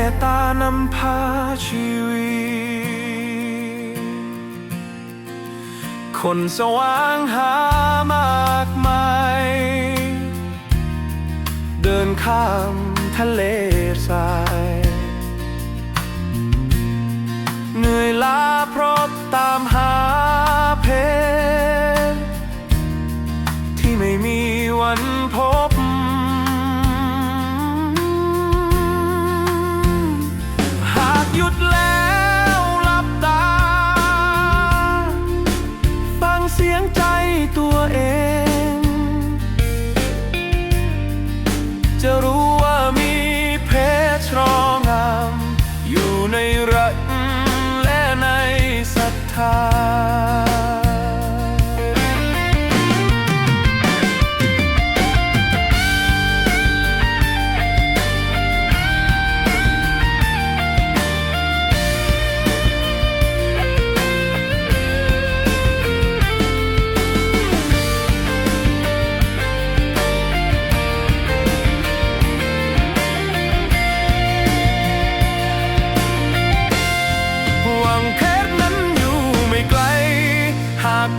ตตานำพาชีวิต คนสว่างหามากมาย เดินข้ามทะเลทราย เหนื่อยล้าเพราะตา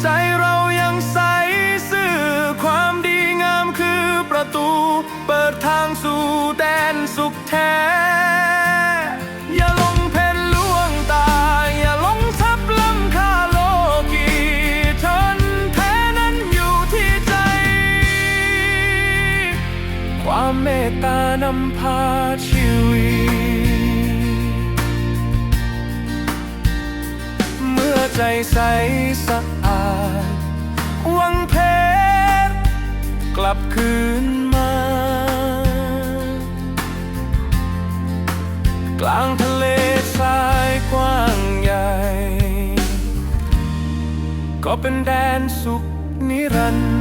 ใจเรายังใสซื่อความดีงามคือประตู เปิดทางสู่แดนสุขแท้อย่าลงเพนลวงตาอย่าลงทับล้ำคาโลกีทนแท้นั้นอยู่ที่ใจความเมตตานำพาชีวิต เมื่อใจใสสะอาด ลับคืนมา กลางทะเลทรายกว้างใหญ่ ก็เป็นแดนสุขนิรันดร์